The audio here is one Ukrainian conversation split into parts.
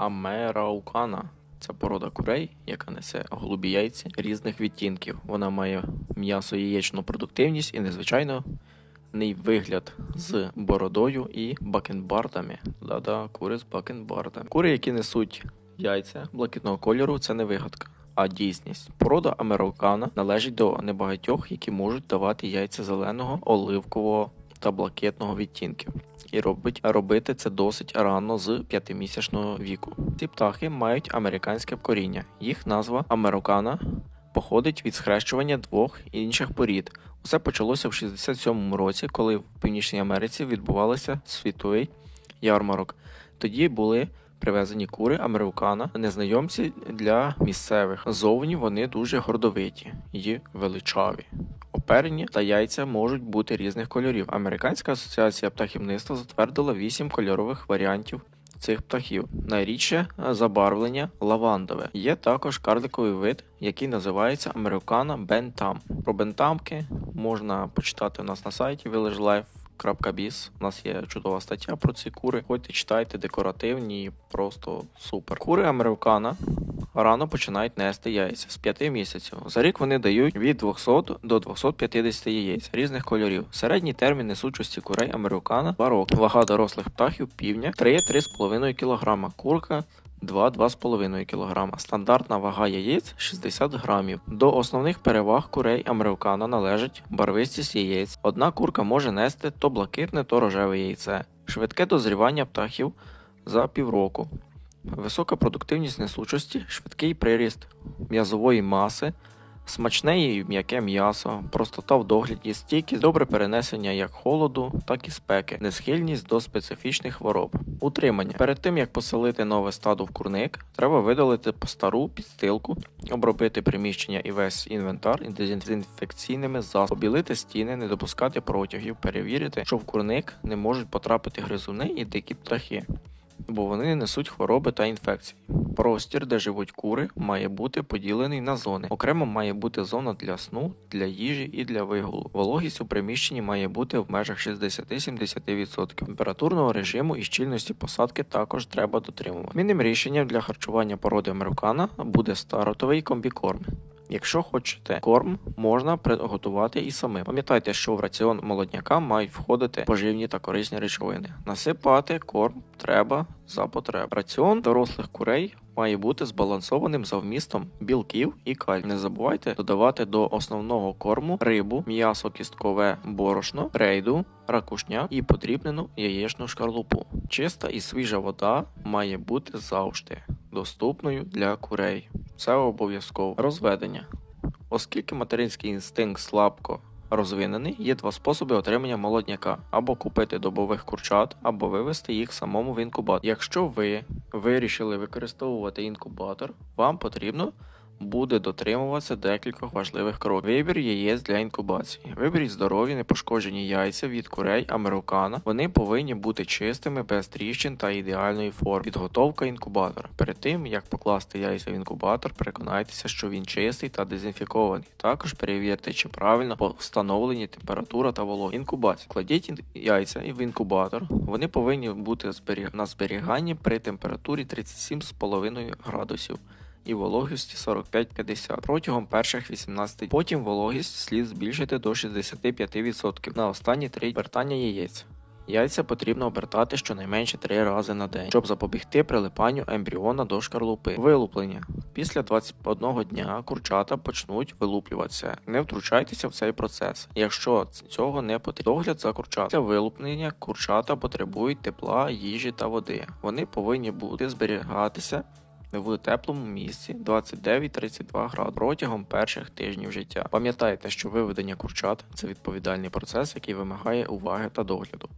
Амераукана. Це порода курей, яка несе голубі яйці різних відтінків. Вона має м'ясо яєчну продуктивність і незвичайно вигляд з бородою і бакенбардами. Да-да, кури з бакенбардами. Кури, які несуть яйця блакитного кольору, це не вигадка. А дійсність порода американа належить до небагатьох, які можуть давати яйця зеленого, оливкового та блакитного відтінків. І робить робити це досить рано з п'ятимісячного віку. Ці птахи мають американське коріння. Їх назва американа походить від схрещування двох інших порід. Усе почалося в 67-му році, коли в Північній Америці відбувався світовий ярмарок. Тоді були привезені кури американа, незнайомці для місцевих. Зовні вони дуже гордовиті і величаві. Оперені та яйця можуть бути різних кольорів. Американська асоціація птахівництва затвердила вісім кольорових варіантів цих птахів. Найрідше забарвлення лавандове. Є також карликовий вид, який називається Американа Бентам. Про бентамки можна почитати у нас на сайті villagelife.biz. У нас є чудова стаття про ці кури. Ходьте, читайте, декоративні, просто супер. Кури американа рано починають нести яйця з 5 місяців. За рік вони дають від 200 до 250 яєць різних кольорів. Середній термін несучості курей американа 2 роки. Вага дорослих птахів півня 3-3,5 кг. Курка 2-2,5 кг. Стандартна вага яєць 60 грамів. До основних переваг курей американа належить барвистість яєць. Одна курка може нести то блакитне, то рожеве яйце. Швидке дозрівання птахів за півроку. Висока продуктивність несучості, швидкий приріст м'язової маси, смачне і м'яке м'ясо, простота в догляді, стійкість, добре перенесення як холоду, так і спеки, несхильність до специфічних хвороб. Утримання. Перед тим як поселити нове стадо в курник, треба видалити стару підстилку, обробити приміщення і весь інвентар дезінфекційними засобами, побілити стіни, не допускати протягів, перевірити, що в курник не можуть потрапити гризуни і дикі птахи бо вони несуть хвороби та інфекції. Простір, де живуть кури, має бути поділений на зони. Окремо має бути зона для сну, для їжі і для вигулу. Вологість у приміщенні має бути в межах 60-70%. Температурного режиму і щільності посадки також треба дотримувати. Мінним рішенням для харчування породи американа буде старотовий комбікорм. Якщо хочете корм, можна приготувати і самим. Пам'ятайте, що в раціон молодняка мають входити поживні та корисні речовини. Насипати корм треба за потреб. Раціон дорослих курей має бути збалансованим за вмістом білків і каль. Не забувайте додавати до основного корму рибу, м'ясо кісткове борошно, рейду, ракушняк і подрібнену яєчну шкарлупу. Чиста і свіжа вода має бути завжди доступною для курей. Це обов'язково розведення. Оскільки материнський інстинкт слабко розвинений, є два способи отримання молодняка: або купити добових курчат, або вивести їх самому в інкубатор. Якщо ви вирішили використовувати інкубатор, вам потрібно буде дотримуватися декількох важливих кроків. Вибір яєць для інкубації. Виберіть здорові, непошкоджені яйця від курей американа. Вони повинні бути чистими, без тріщин та ідеальної форми. Підготовка інкубатора. Перед тим як покласти яйця в інкубатор, переконайтеся, що він чистий та дезінфікований. Також перевірте, чи правильно встановлені температура та волога. Інкубація. Кладіть яйця в інкубатор. Вони повинні бути на зберіганні при температурі 37,5 градусів і вологості 45-50 протягом перших 18 Потім вологість слід збільшити до 65% на останні три обертання яєць. Яйця потрібно обертати щонайменше 3 рази на день, щоб запобігти прилипанню ембріона до шкарлупи. Вилуплення. Після 21 дня курчата почнуть вилуплюватися. Не втручайтеся в цей процес. Якщо цього не потрібно, догляд за курчат. Після вилуплення курчата потребують тепла, їжі та води. Вони повинні бути зберігатися в теплому місці 29-32 градуси протягом перших тижнів життя. Пам'ятайте, що виведення курчат це відповідальний процес, який вимагає уваги та догляду.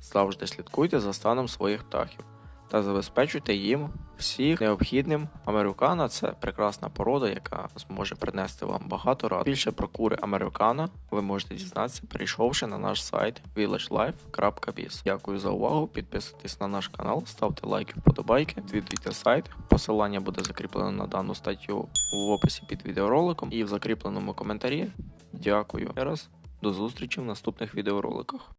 Завжди слідкуйте за станом своїх птахів та забезпечуйте їм всіх необхідним. Американа це прекрасна порода, яка зможе принести вам багато рад. Більше про кури американа ви можете дізнатися, перейшовши на наш сайт villagelife.biz. Дякую за увагу. Підписуйтесь на наш канал, ставте лайки, вподобайки, відвідуйте сайт. Посилання буде закріплено на дану статтю в описі під відеороликом і в закріпленому коментарі. Дякую ще раз. До зустрічі в наступних відеороликах.